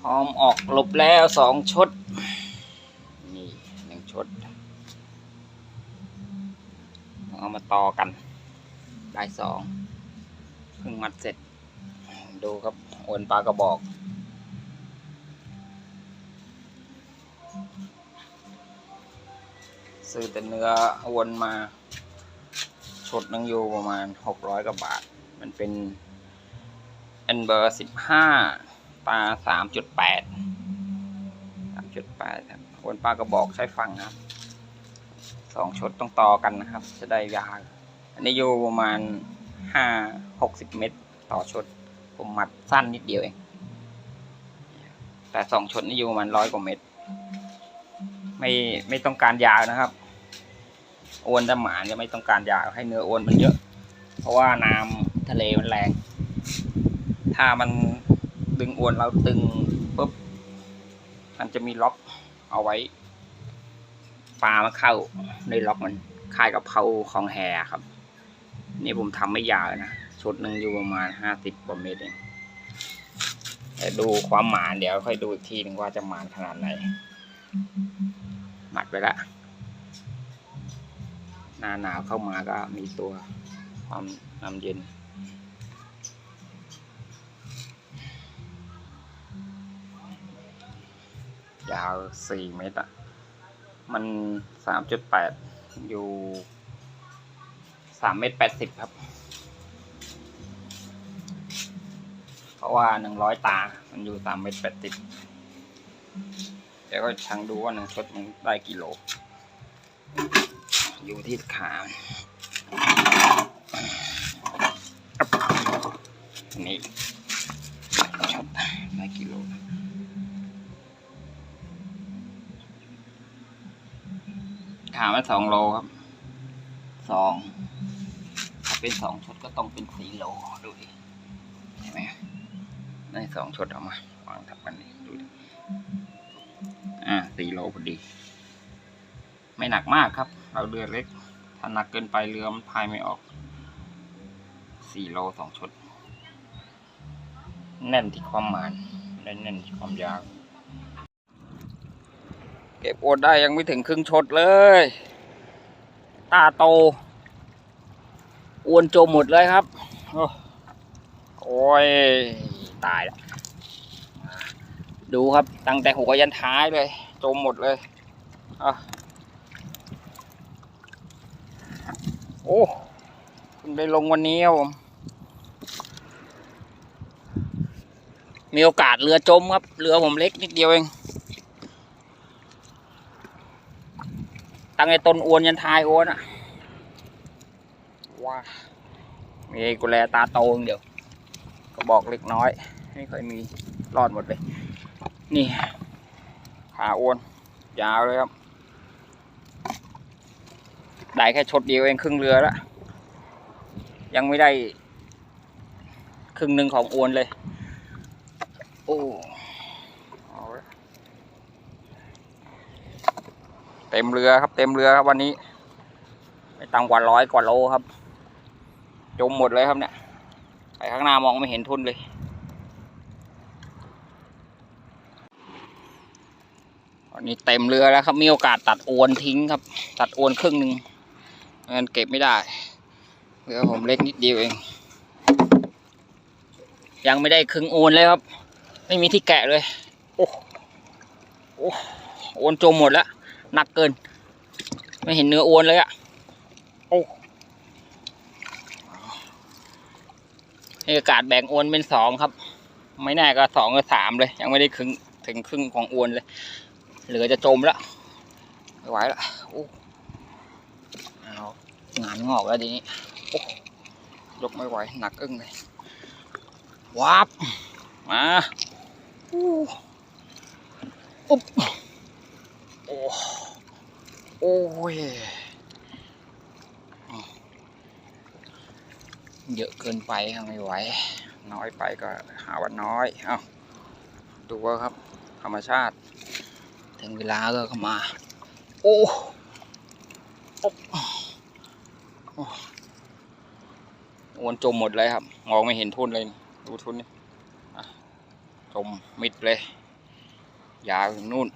พร้อมออกหลบแล้วสองชด นี่หนึ่งชด เอามาต่อกัน ได้สองเพิ่งมัดเสร็จ ดูครับอวนปลากระบอกซื้อแต่เนื้ออวนมาชดนึงอยู่ประมาณ 600กว่าบาท มันเป็นเอ็นเบอร์ 15 ปลาสามจุดแปดสามจุดแปดครับคนปลาก็บอกใช้ฟังนะครับสองชุดต้องต่อกันนะครับ จะได้ยาวอันนี้อยู่ประมาณห้าหกสิบเมตรต่อชุด ผมมัดสั้นนิดเดียวเอง แต่สองชุดนี่อยู่ประมาณร้อยกว่าเมตร ไม่ไม่ต้องการยาวนะครับอวนแต่หมานจะไม่ต้องการยาวให้เนื้ออวนมันเยอะ เพราะว่าน้ำทะเลมันแรง ถ้ามัน ดึงอวนเราตึงปุ๊บมันจะมีล็อกเอาไว้ปลามาเข้าในล็อกมันคล้ายกับเพาของแฮครับ นี่ผมทำไม่ยาวนะชุดหนึ่งอยู่ประมาณห้าสิบกว่าเมตรเองแต่ดูความหมานเดี๋ยวค่อยดูอีกทีหนึงว่าจะหมานขนาดไหนหมัดไปละหน้าหนาวเข้ามาก็มีตัวความน้ำเย็น ยาวสี่เมตรอะมันสามจุดแปดอยู่สามเมตรแปดสิบครับ เพราะว่าหนึ่งร้อยตา มันอยู่สามเมตรแปดสิบเดี๋ยวก็ชั่งดูว่าหนึ่งชุดมันได้กี่โล อยู่ที่ขา ขามันสองโลครับสองถ้าเป็นสองชุดก็ต้องเป็นสี่โลดูดิเห็นไหมได้สองชุดเอามาวางทับกันนี่ดูดิอ่าสี่โลพอดี ไม่หนักมากครับ เราเรือเล็ก ถ้าหนักเกินไปเรือมันพายไม่ออกสี่โลสองชุดแน่นที่ความหมานและแน่นที่ความยาว เก็บโอดได้ยังไม่ถึงครึ่งชดเลย ตาโตอวนจมหมดเลยครับ โอ้ย ตายแล้วดูครับ ตั้งแต่หัวยันท้ายเลย จมหมดเลยอะโอ้เพิ่งได้ลงวันนี้ครับผม มีโอกาสเรือจมครับ เรือผมเล็กนิดเดียวเอง ตั้งแต่ต้นอวนยันท้ายอวนอะว้ามีกุแลตาโตอย่างเดียวก็บอกเล็กน้อย ไม่ค่อยมีรอดหมดเลย นี่ ขาอวน ยาวเลยครับ ได้แค่ชดเดียวเองครึ่งเรือแล้ว ยังไม่ได้ ครึ่งหนึ่งของอวนเลย โอ้เอาละเต็มเรือครับ เต็มเรือครับวันนี้ ไม่ต่ำกว่าร้อยกว่าโลครับ จมหมดเลยครับเนี่ยไปข้างหน้ามองไม่เห็นทุนเลยตอนนี้เต็มเรือแล้วครับ มีโอกาสตัดอวนทิ้งครับ ตัดอวนครึ่งหนึ่งเงินเก็บไม่ได้เรือผมเล็กนิดเดียวเอง ยังไม่ได้ครึ่งอวนเลยครับ ไม่มีที่แกะเลย โอ้โอ้อวนจมหมดแล้ว หนักเกิน ไม่เห็นเนื้ออวนเลยอะโอ้มีโอกาสแบ่งอวนเป็นสองครับ ไม่แน่ก็สองก็สามเลย ยังไม่ได้ครึ่งถึงครึ่งของอวนเลย เหลือจะจมแล้วไม่ไหวแล้วโอ้เอางานงอกแล้วทีนี้โอ้ยกไม่ไหวหนักอึ้งเลยวับมาอู้อุ๊บ โอ้โอ้ยเยอะเกินไปครับไม่ไหว น้อยไปก็หาว่าน้อย เอาดูว่าครับ ธรรมชาติ ถึงเวลาก็เข้ามา โอ้อวนจมหมดเลยครับ มองไม่เห็นทุนเลย ดูทุนนี่จมมิดเลย ยาวถึงนู่น